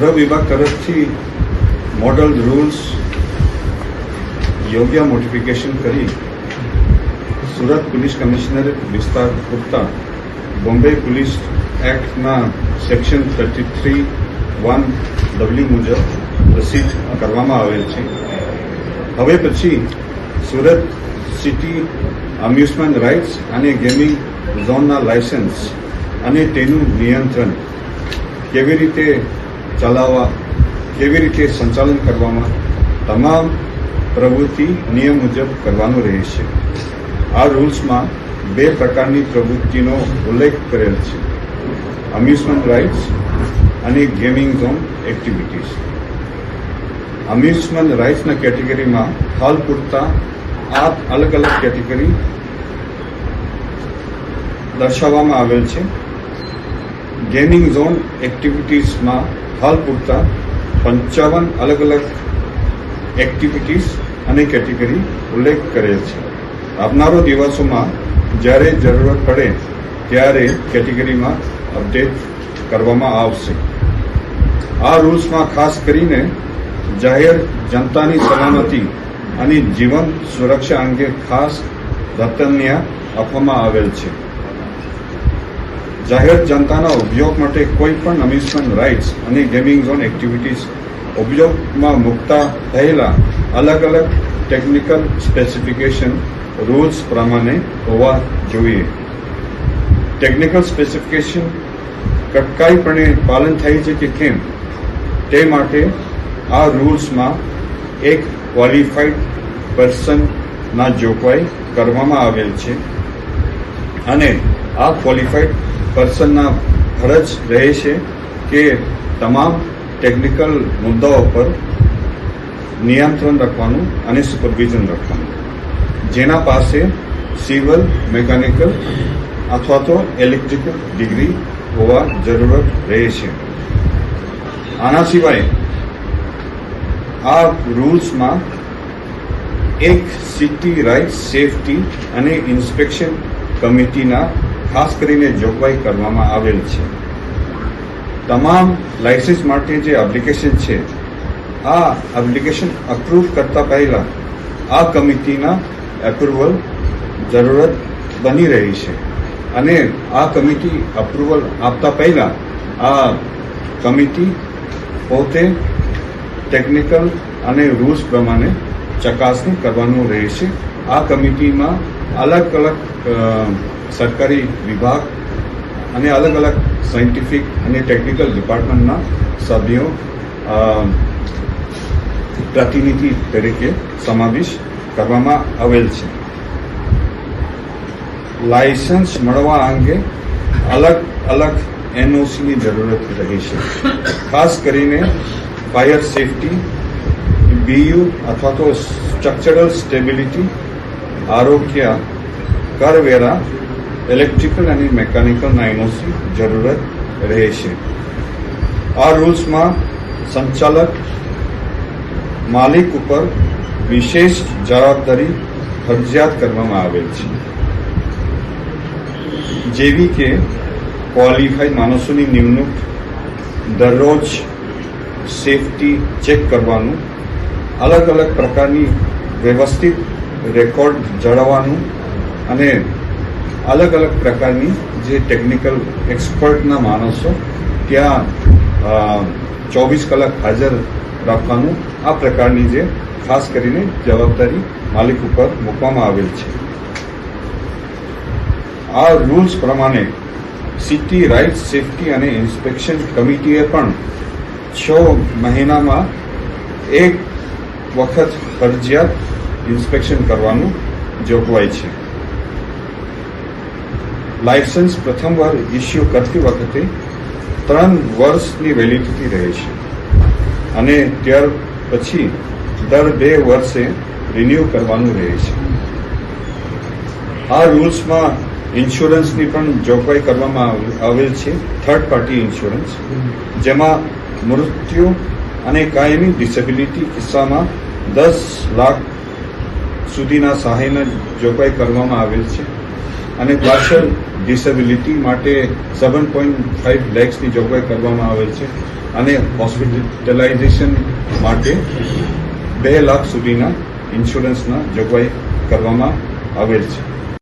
ગૃહ વિભાગ તરફથી મોડલ રૂલ્સ યોગ્ય મોડિફિકેશન કરી સુરત પોલીસ કમિશનર વિસ્તાર પૂરતા Bombay police એક્ટના section thirty three one W મુજબ પ્રસિદ્ધ કરવામાં આવેલ છે. હવે પછી સુરત સિટી અમ્યુઝમેન્ટ રાઇટ્સ અને ગેમિંગ ઝોનના લાયસન્સ અને તેનું નિયંત્રણ કેવી રીતે ચલાવવા, કેવી રીતે સંચાલન કરવામાં, તમામ પ્રવૃત્તિ નિયમ મુજબ કરવાનું રહેશે. આ રૂલ્સમાં બે પ્રકારની પ્રવૃત્તિનો ઉલ્લેખ કરેલ છે. અમ્યુઝમેન્ટ રાઇટ્સ અને ગેમિંગ ઝોન એક્ટિવિટીઝ અમ્યુઝમેન્ટ રાઇડ્સના કેટેગરીમાં હાલ પૂરતા આ અલગ અલગ કેટેગરી દર્શાવવામાં આવેલ છે. ગેમિંગ ઝોન એક્ટિવિટીઝમાં હાલ પૂરતા પંચાવન અલગ અલગ એક્ટિવિટીઝ અને કેટેગરી ઉલ્લેખ કરેલ છે. આવનારો દિવસોમાં જ્યારે જરૂરત પડે ત્યારે કેટેગરીમાં અપડેટ કરવામાં આવશે. આ રૂલ્સમાં ખાસ કરીને જાહેર જનતાની સલામતી અને જીવન સુરક્ષા અંગે ખાસ ધતન્ય આપવામાં આવેલ છે. જાહેર જનતાના ઉપયોગ માટે કોઈ પણ અમ્યુઝમેન્ટ રાઇડ્સ અને ગેમિંગ ઝોન એક્ટિવિટીઝ ઉપયોગમાં મૂકતા થયેલા અલગ અલગ ટેકનિકલ સ્પેસિફિકેશન રૂલ્સ પ્રમાણે હોવા જોઈએ. ટેકનિકલ સ્પેસિફિકેશન કટકાઈપણે પાલન થાય છે કે કેમ? તે માટે આ રૂલ્સમાં એક ક્વોલિફાઈડ પર્સનના જોગવાઈ કરવામાં આવેલ છે. અને આ ક્વોલિફાઈડ પર્સનના ફરજ રહે છે કે તમામ ટેકનિકલ મુદ્દાઓ પર નિયંત્રણ રાખવાનું અને સુપરવિઝન રાખવાનું. જેના પાસે સિવિલ મેકેનિકલ અથવા તો ઇલેક્ટ્રિકલ ડિગ્રી હોવા જરૂરત રહે છે. આના સિવાય આ રૂલ્સમાં એક સિટી રાઇટ સેફટી અને ઇન્સ્પેક્શન કમિટીના ખાસ કરીને જોગવાઈ કરવામાં આવેલ છે. તમામ લાયસન્સ માટે જે એપ્લિકેશન છે, આ એપ્લિકેશન અપ્રૂવ કરતા પહેલા આ કમિટીના એપ્રુવલ જરૂરત બની રહી છે. અને આ કમિટી અપ્રુવલ આપતા પહેલા આ કમિટી પોતે ટેકનિકલ અને રૂલ્સ પ્રમાણે ચકાસણી કરવાનું રહેશે. આ કમિટીમાં અલગ અલગ સરકારી વિભાગ અને અલગ અલગ સાયન્ટિફિક અને ટેકનિકલ ડિપાર્ટમેન્ટના સભ્યો પ્રતિનિધિ તરીકે સમાવેશ કરવામાં આવેલ છે. લાયસન્સ મળવા અંગે અલગ અલગ એનઓસીની જરૂરત રહે છે. ખાસ કરીને ફાયર સેફટી, બીયુ અથવા તો સ્ટ્રક્ચરલ સ્ટેબિલિટી આરોગ્ય, કરવેરા ઇલેક્ટ્રિકલ અને મેકેનિકલ એનઓસી જરૂરત રહે છે આ રૂલ્સમાં સંચાલક, માલિક ઉપર વિશેષ જવાબદારી ફરજિયાત કરવામાં આવેલ છે. જેવી કે ક્વોલિફાઈડ માણસોની નિમણૂક દરરોજ સેફટી ચેક કરવાનું અલગ અલગ પ્રકારની વ્યવસ્થિત રેકોર્ડ જાળવવાનું અને અલગ અલગ પ્રકારની જે ટેકનિકલ એક્સપર્ટના માણસો ત્યાં ચોવીસ કલાક હાજર રાખવાનું આ પ્રકારની જે ખાસ કરીને જવાબદારી માલિક ઉપર મૂકવામાં આવેલ છે. આ રૂલ્સ પ્રમાણે સિટી રાઇટ સેફટી અને ઇન્સ્પેક્શન કમિટીએ પણ છ મહિનામાં એક વખત ફરજિયાત ઇન્સ્પેક્શન કરવાનું જોગવાઈ છે. લાયસન્સ પ્રથમવાર ઇસ્યુ કરતી વખતે ત્રણ વર્ષની વેલિડિટી રહે છે. અને ત્યાર પછી દર બે વર્ષે રિન્યૂ કરવાનું રહે છે. આ રૂલ્સમાં ઇન્સ્યોરન્સની પણ જોગવાઈ કરવામાં આવ- આવેલ છે થર્ડ પાર્ટી ઇન્સ્યોરન્સ જેમાં મૃત્યુ અને કાયમી ડિસેબિલિટી કિસ્સામાં દસ લાખ સુધીના સહાયના જોગવાઈ કરવામાં આવેલ છે. અને પાર્શલ ડિસેબિલિટી માટે સેવન પોઈન્ટ ફાઇવ લેક્સની જોગવાઈ કરવામાં આવેલ છે. અને હોસ્પિટલાઇઝેશન માટે બે લાખ સુધીના ઇન્સ્યોરન્સના જોગવાઈ કરવામાં આવેલ છે.